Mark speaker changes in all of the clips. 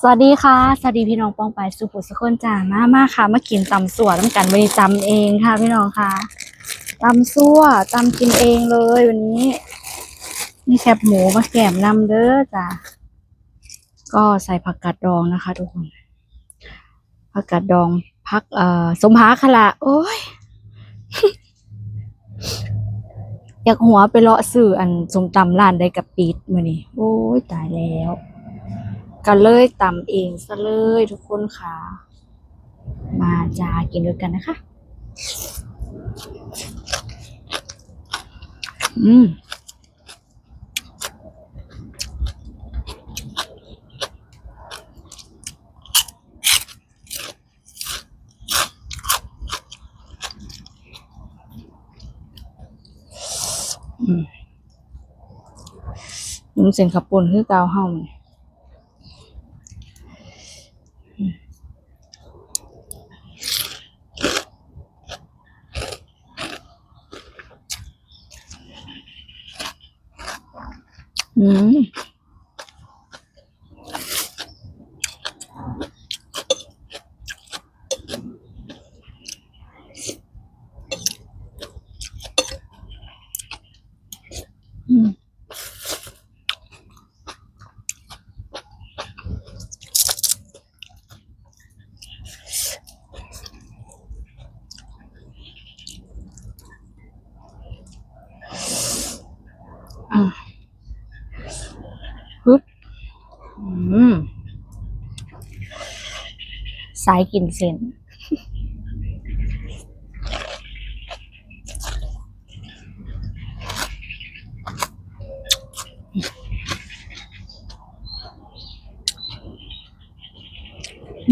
Speaker 1: สวัสดีค่ะ สวัสดีพี่น้องปองไปสุขุสุคนจ้ามามาค่ะ มากินตำสั่วน้ำกันวันนี้ตำเองค่ะ พี่น้องค่ะตำสั่วตำกินเองเลยวันนี้มีแคบหมูมาแกมนำเด้อจ้าก็ใส่ผักกาดดองนะคะ ทุกคนผักกาดดองพักเอ่อสมหาขละโอ้ย อยากหัวไปเลาะสื่ออันสมตำร้านได้กับปิดมือนี่โอ้ยตายแล้วก็เลยตำเองซะเลยทุกคนค่ะ มาจ้ากินด้วยกันนะคะ อืม อืมนุ่มเสียงขับปุ่นคือเกาเฮาอืม สายกินเส้น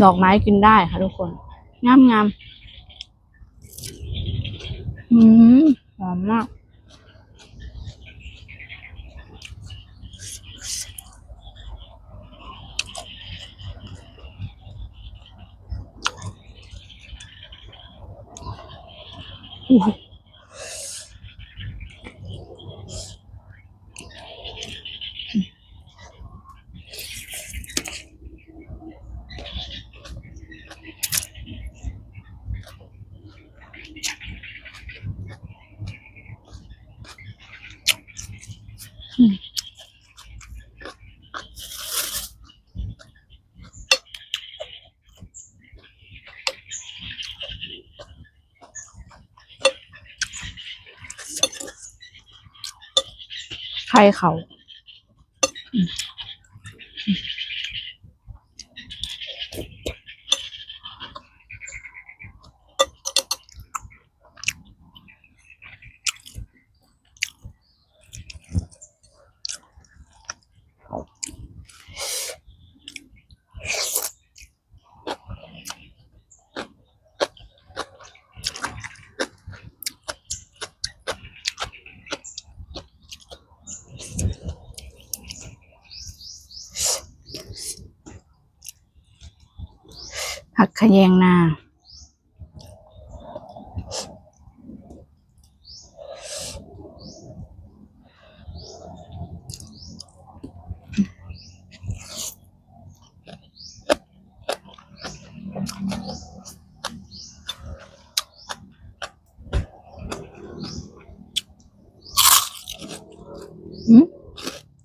Speaker 1: ดอกไม้กินได้ค่ะทุกคน งามงามอืมหอมมาก อู้ ไข่เขา กขยงนา